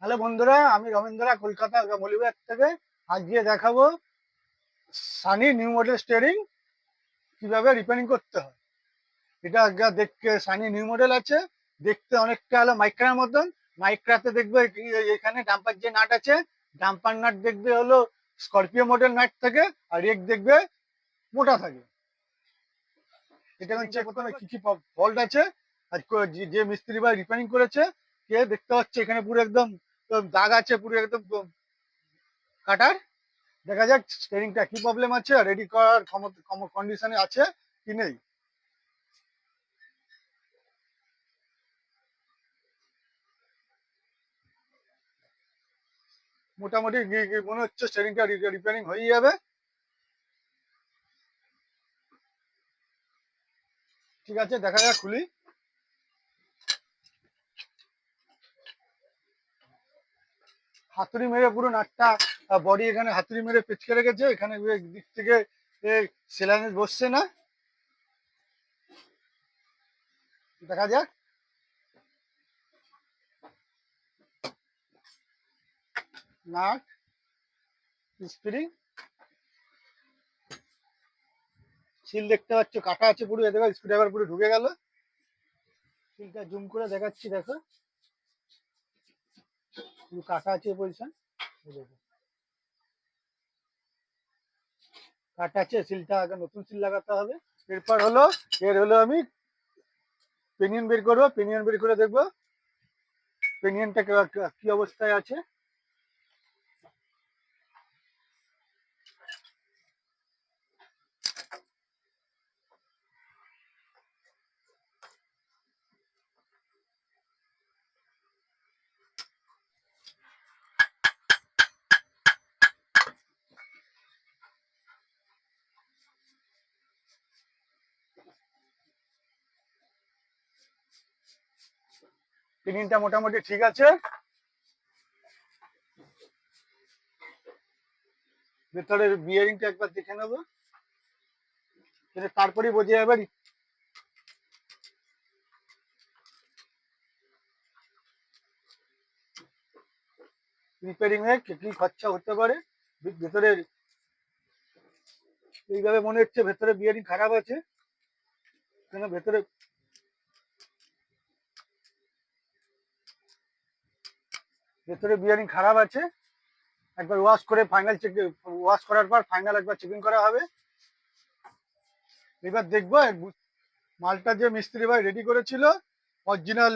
Hello বন্ধুরা, আমি রমেন্দ্রা কলকাতা মলিবাগ থেকে আজকে দেখাবো সানি নিউ মডেল স্টিয়ারিং কীভাবে রিপেয়ারিং করতে হয়। এটা দেখতে, সানি নিউ মডেল আছে, দেখতে অনেকটা হলো মাইক্রার মতন। মাইক্রাতে দেখবে এখানে ডাম্পার যে নাট আছে, ডাম্পার নাট দেখবে হলো স্করপিও মডেল নাট থাকে, আর রেক দেখবে মোটা থাকে। এটা হচ্ছে প্রথমে কি কি ফল্ট আছে, আর যে- মিস্ত্রি ভাই রিপেয়ারিং করেছে, কে দেখতে পাচ্ছে, এখানে পুরো একদম একদম দাগ আছে পুরো, একদম কাটার। দেখা যাক স্টেরিংটা কি প্রবলেম আছে রেডি করার কন্ডিশনে আছে কি নেই। মোটামুটি মনে হচ্ছে স্টেরিংটা রিপেয়ারিং হয়ে যাবে। ঠিক আছে, দেখা যাক খুলি। হাতুড়ি মেরে পুরো নাটটা বডি এখানে হাতুড়ি মেরে পেঁচকে রেখেছে, এখানে দিক থেকে সেলাইনে বসছে না। দেখা যাক। Nut spring. সিল দেখতে পাচ্ছ, কাটা আছে পুরো দেখো স্ক্রুড্রাইভার পুরো ঢুকে গেল। সিলটা জুম করে দেখাচ্ছি, দেখো। কাটা আছে বলছেন? কাটা আছে, সিলটা আগে নতুন সিল লাগাতে হবে। এরপর হলো, এর হলো আমি পেনিয়ন বের করব। পেনিয়ন বের করে দেখব। পেনিয়নটা কি অবস্থায় আছে। পেনিয়নটা মোটামুটি ঠিক আছে। ভেতরের বিয়ারিংটা একবার দেখে নেব। তারপরে বোঝা যাবে। রিপেয়ারিং এ কি খরচা হতে পারে? ভেতরের এইভাবে মনে হচ্ছে ভেতরে বিয়ারিং খারাপ আছে। কেন ভেতরে ভেতরে বিয়ারিং খারাপ আছে। একবার ওয়াশ করে ফাইনাল চেক ওয়াশ করার পর ফাইনাল একবার চেকিং করা হবে। এবার দেখব মালটা যে মিস্ত্রি ভাই রেডি করেছিল অরিজিনাল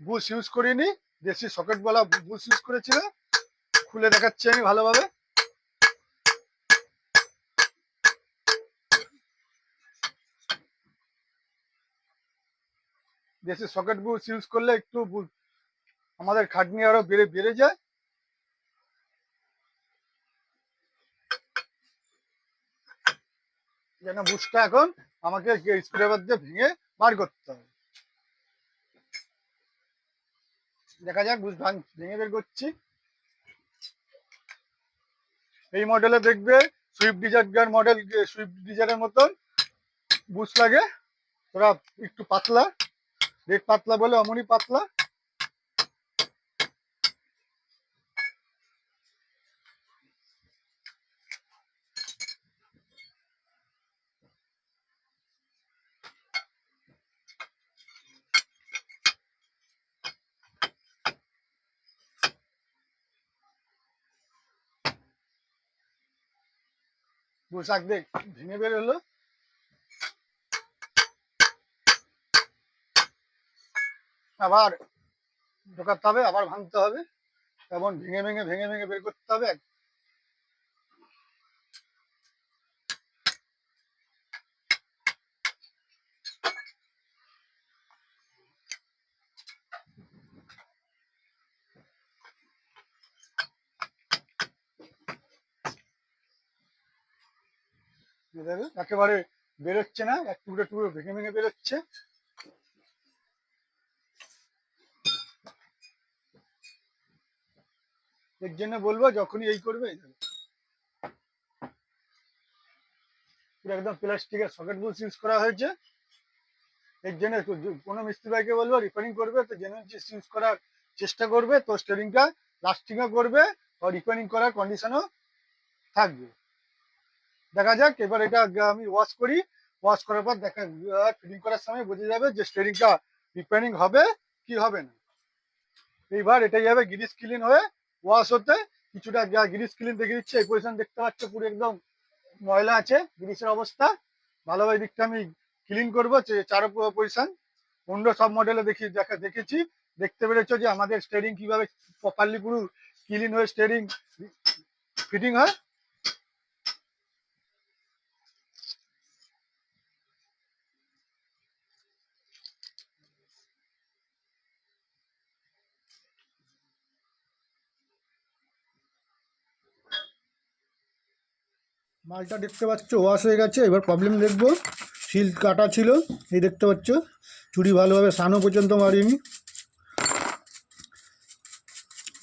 বুশ ইউজ করিনি, দেশি সকেট বলা বুশ ইউজ করেছিল, খুলে দেখাচ্ছি আমি ভালোভাবে। দেশি সকেট বুশ ইউজ করলে একটু আমাদের খাটনি আরও বেড়ে বেড়ে যায়। যেন বুশটা এখন আমাকে স্ক্রুড্রাইভার দিয়ে ভেঙে বার করতে হবে। দেখা যাক বুশ ভাঙ ভেঙে বের করছি। এই মডেলে দেখবে সুইফট ডিজায়ার মডেল সুইফট ডিজায়ারের মতন বুশ লাগে। ওরা একটু পাতলা রেট পাতলা বলে অমনি পাতলা। পোশাক দেখ, ভেঙে বের হলো। আবার ঢোকাতে হবে, আবার ভাঙতে হবে। এমন ভেঙে ভেঙে ভেঙে ভেঙে বের করতে হবে এ একেবারে বেরোচ্ছে না, এক টুকরো টুকরো ভেঙে ভেঙে বেরোচ্ছে। এর জন্য বলব, যখনই এই করবে একদম প্লাস্টিকের সকেট বুলস ইউজ করা হয়েছে। এর জন্য কোনো মিস্ত্রি ভাইকে বলব রিপেয়ারিং করবে, তো চিজ ইউজ করার চেষ্টা করবে, তো স্টেরিংটা লাস্টিংও করবে, আর রিপেয়ারিং করার কন্ডিশনও থাকবে। দেখা যাক, এবার এটা আমি ওয়াশ করি। ওয়াশ করার পর দেখা ফিটিং করার সময় বোঝা যাবে যে স্টেরিংটা রিপেয়ারিং হবে কি হবে না। এইবার এটা যাবে গ্রিস ক্লিন হয়ে ওয়াশ হতে। কিছুটা গ্রিস ক্লিন দেখে দিচ্ছে। এই পজিশন দেখতে পাচ্ছ পুরো একদম ময়লা আছে গ্রিসের অবস্থা। ভালোভাবে দিকটা আমি ক্লিন করব চারো পজিশন অন্য সব মডেলে দেখি দেখা দেখেছি। দেখতে পেরেছ যে আমাদের স্টেরিং কীভাবে প্রপারলি পুরো ক্লিন হয়ে স্টেরিং ফিটিং হয়। মালটা দেখতে পাচ্ছ ওয়াশ হয়ে গেছে। এবার প্রবলেম দেখব। সিল কাটা ছিল। এই দেখতে পাচ্ছ, চুড়ি ভালোভাবে সানো পর্যন্ত মারিনি।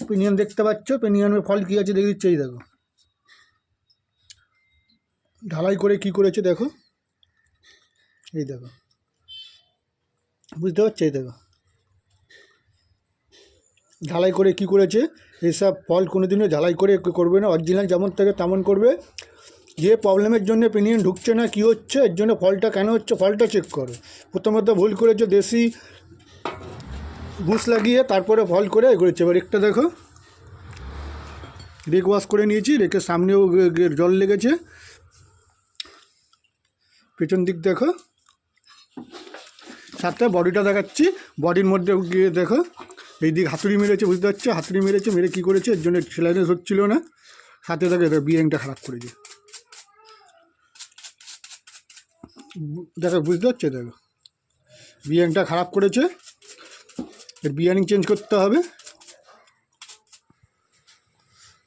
পেনিয়ান দেখতে পাচ্ছ পেনিয়ানের ফল কী আছে দেখে দিচ্ছে, এই দেখো। ঢালাই করে কি করেছে, দেখো। এই দেখো। বুঝতে পারছ, এই দেখো। ঢালাই করে কি করেছে এইসব ফল কোনোদিনও ঢালাই করে করবে না। অরিজিনাল যেমন থাকে তেমন করবে। যে প্রবলেমের জন্য পেনিয়ন ঢুকছে না, কি হচ্ছে? এর জন্য ফলটা কেন হচ্ছে? ফলটা চেক করো। প্রথমত ভুল করেছে, দেশি বুশ লাগিয়ে তারপরে ফল করে এ করেছে। এবার একটা দেখো। রেক ওয়াশ করে নিয়েছি রেকের সামনেও জল লেগেছে। পেছন দিক দেখো। সাথে বডিটা দেখাচ্ছি। বডির মধ্যে গিয়ে দেখো। এই দিক হাতুড়ি মেরেছে, বুঝতে পারছ? হাতুড়ি মেরেছে, মেরে কী করেছে? এর জন্য সেলাইনেস হচ্ছিল না। সাথে দেখো বিয়ারিংটা খারাপ করেছে বু- দেখো, বুঝতে পারছ? দেখো। বিয়ারিংটা খারাপ করেছে। এর বিয়ারিং চেঞ্জ করতে হবে।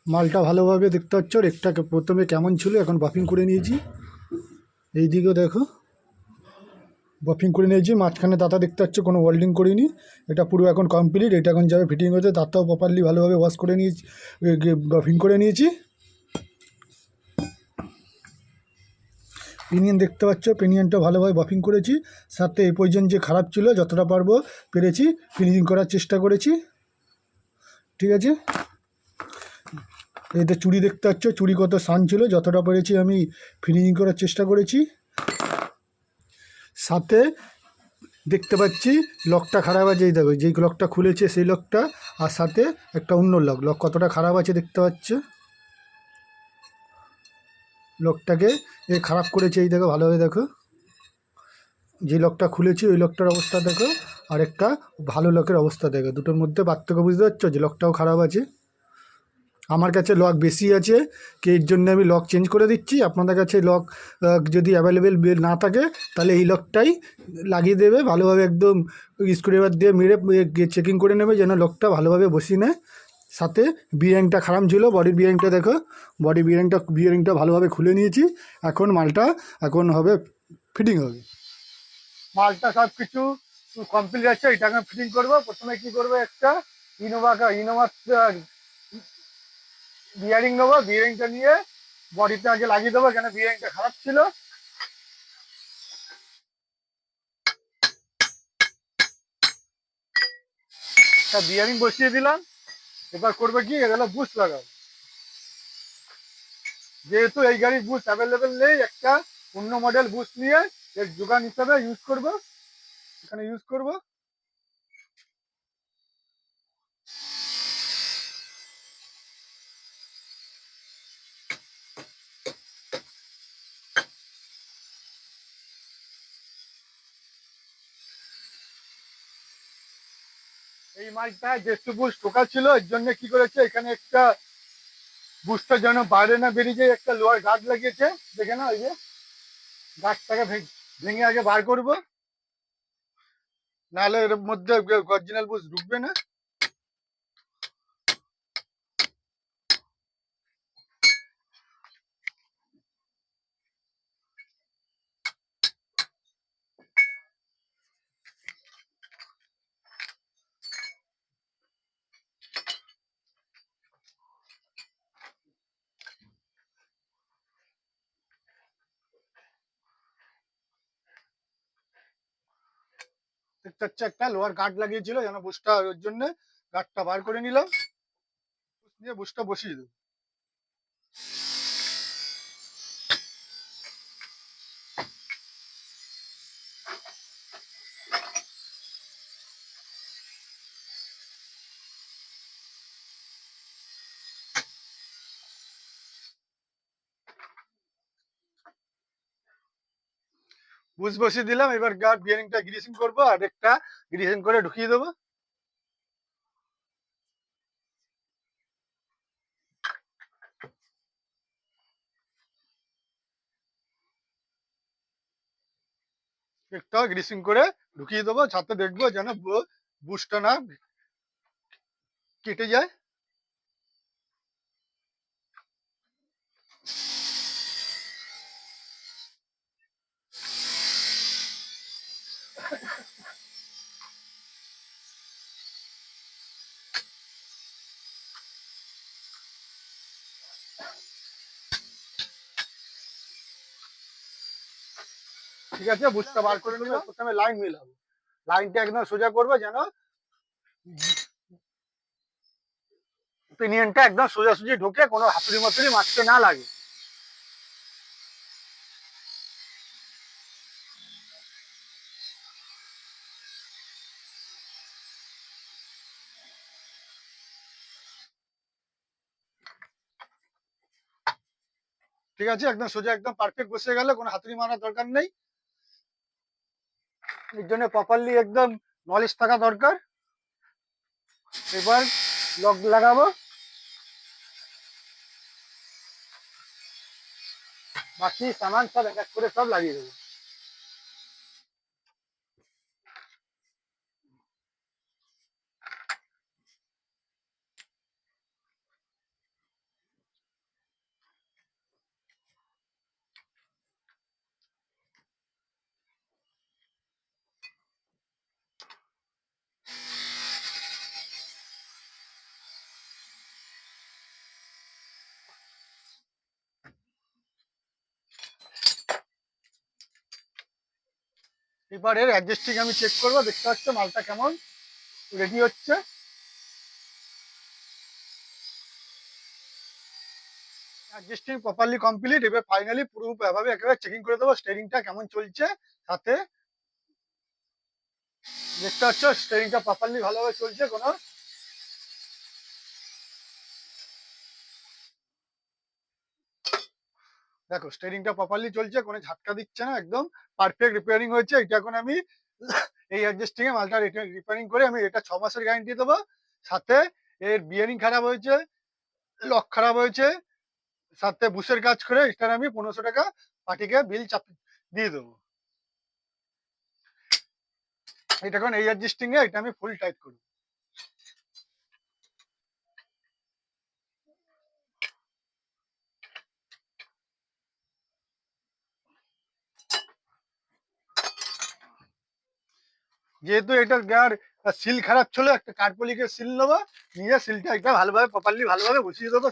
মালটা ভালোভাবে দেখতে পাচ্ছ রেকটাকে প্রথমে কেমন ছিল, এখন বাফিং করে নিয়েছি। এই দিকেও দেখো। বাফিং করে নিয়েছি, মাঝখানে দাতা দেখতে পাচ্ছ, কোনো ওয়েল্ডিং করিনি। এটা পুরো এখন কমপ্লিট এটা এখন যাবে ফিটিং হতে দাঁতটাও প্রপারলি ভালোভাবে ওয়াশ করে নিয়েছি বাফিং করে নিয়েছি। পিনিয়ন দেখতে পাচ্ছ পিনিয়নটা ভালোভাবে বাফিং করেছি, সাথে এই পর্যন্ত যে খারাপ ছিল, যতটা পারব পেরেছি ফিনিশিং করার চেষ্টা করেছি। ঠিক আছে? এতে চুড়ি দেখতে পাচ্ছ, চুড়ি কত সান ছিল, যতটা পেরেছি আমি ফিনিশিং করার চেষ্টা করেছি। সাথে দেখতে পাচ্ছি লকটা খারাপ আছে, এই দেখো, যেই লকটা খুলেছে সেই লকটা আর সাথে একটা অন্য লক লক কতটা খারাপ আছে দেখতে পাচ্ছে। লকটাকে। এ খারাপ করেছে, এই দেখো, ভালোভাবে দেখো। যে লকটা খুলেছি, ওই লকটার অবস্থা দেখো। আর একটা ভালো লকের অবস্থা দেখো। দুটোর মধ্যে পার্থক্য বুঝতে পারছ? যে লকটাও খারাপ আছে। আমার কাছে লক বেশি আছে। কি এর জন্য আমি লক চেঞ্জ করে দিচ্ছি? আপনাদের কাছে লক যদি অ্যাভেলেবেল না থাকে, তাহলে এই লকটাই লাগিয়ে দেবে। ভালোভাবে একদম স্ক্রুড্রাইভার দিয়ে মেরে চেকিং করে নেবে যেন লকটা ভালোভাবে বসিয়ে নেয়। সাথে বিয়ারিংটা খারাপ ছিল বডির বিয়ারিংটা দেখো বডি বিয়ারিংটা বিয়ারিংটা ভালোভাবে খুলে নিয়েছি, এখন মালটা, এখন হবে ফিটিং হবে। মালটা সব কিছু কমপ্লিট আছে, এটা এখন ফিটিং করব, প্রথমে কি করব একটা ইনোভা ইনোভা বিয়ারিং নেব বিয়ারিংটা নিয়ে বডিতে আগে লাগিয়ে দেবো, কেন বিয়ারিংটা খারাপ ছিল। বিয়ারিং বসিয়ে দিলাম এবার করবে কি? এগুলো বুস্ট লাগাও। যেহেতু এই গাড়ির বুস্ট অ্যাভেলেবেল নেই, একটা অন্য মডেল বুস্ট নিয়ে এর যোগান হিসাবে ইউজ করব। এখানে ইউজ করব। এই মাছটা যেহেতু বুস্ট ঢোকা ছিল, এর জন্য কি করেছে, এখানে একটা বুঝটা যেন বাইরে না বেরিয়ে যায়, একটা লোহার গাছ লাগিয়েছে। দেখে না ওই যে, গাছটাকে ভেঙে ভেঙে আগে বার করব। নাহলে এর মধ্যে অরিজিনাল বুঝ ঢুকবে না। দেখতে হচ্ছে একটা লোহার গার্ড লাগিয়েছিল যেন বুসটা ওর জন্য গার্ডটা বার করে নিলাম। নিয়ে বুশটা বসিয়ে দেবো বুশ বসিয়ে দিলাম, এবার গার্ড বিয়ারিংটা গ্রিসিং করব, আর একটা গ্রিসিং করে ঢুকিয়ে দেবো। একটা গ্রিসিং করে ঢুকিয়ে দেবো, ছাতে দেখব যেন বুশটা না কেটে যায়। ঠিক আছে বুঝতে বার করে নেবে প্রথমে লাইন মিলাবো লাইনটা একদম সোজা করবে যেন পিনিয়নটা একদম সোজাসুজি ঢুকে কোনো হাতুড়ি মাতুড়ি মারতে না লাগে। ঠিক আছে একদম সোজা একদম পারফেক্ট বসে গেলে কোনো হাতুড়ি মারার দরকার নেই। এর জন্য প্রপারলি একদম নলেজ থাকা দরকার। এবার লক লাগাবো। বাকি সামান সব এক এক করে সব লাগিয়ে দেবো। এবার অ্যাডজাস্টিং আমি চেক করব, দেখতে পাচ্ছ মালটা কেমন? রেডি হচ্ছে? অ্যাডজাস্টিং প্রপারলি কমপ্লিট এবার ফাইনালি পুরো এভাবে একেবারে চেকিং করে দেবো স্টেরিংটা কেমন চলছে সাথে। দেখতে পাচ্ছ স্টেরিংটা প্রপারলি ভালোভাবে চলছে কোনো দেখো স্টেরিংটা প্রপারলি চলছে, কোনো ঝাটকা দিচ্ছে না, একদম পারফেক্ট রিপেয়ারিং হয়েছে। এটা এখন আমি এই অ্যাডজাস্টিং এ মালটা রিপেয়ারিং করে আমি এটা ছ মাসের গ্যারান্টি দেবো। সাথে এর বিয়ারিং খারাপ হয়েছে লক খারাপ হয়েছে, সাথে বুসের কাজ করে এটার আমি পনেরোশো টাকা পার্টিকে বিল চাপ, দিয়ে দেবো। এটা এখন এই অ্যাডজাস্টিং এ এটা আমি ফুল টাইট করব। যেহেতু এটার গার সিল খারাপ ছিল, একটা কার্পলিকের সিল নেব, নিয়ে সিলটা একটা ভালোভাবে প্রপারলি ভালোভাবে বসিয়ে দেবো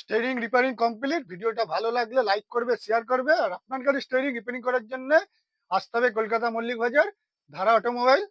স্টেরিং রিপেয়ারিং কমপ্লিট ভিডিওটা ভালো লাগলে লাইক করবে শেয়ার করবে, আর আপনার গাড়ি স্টেরিং রিপেয়ারিং করার জন্য আসতে হবে কলকাতা মল্লিক বাজার, ধারা অটোমোবাইল।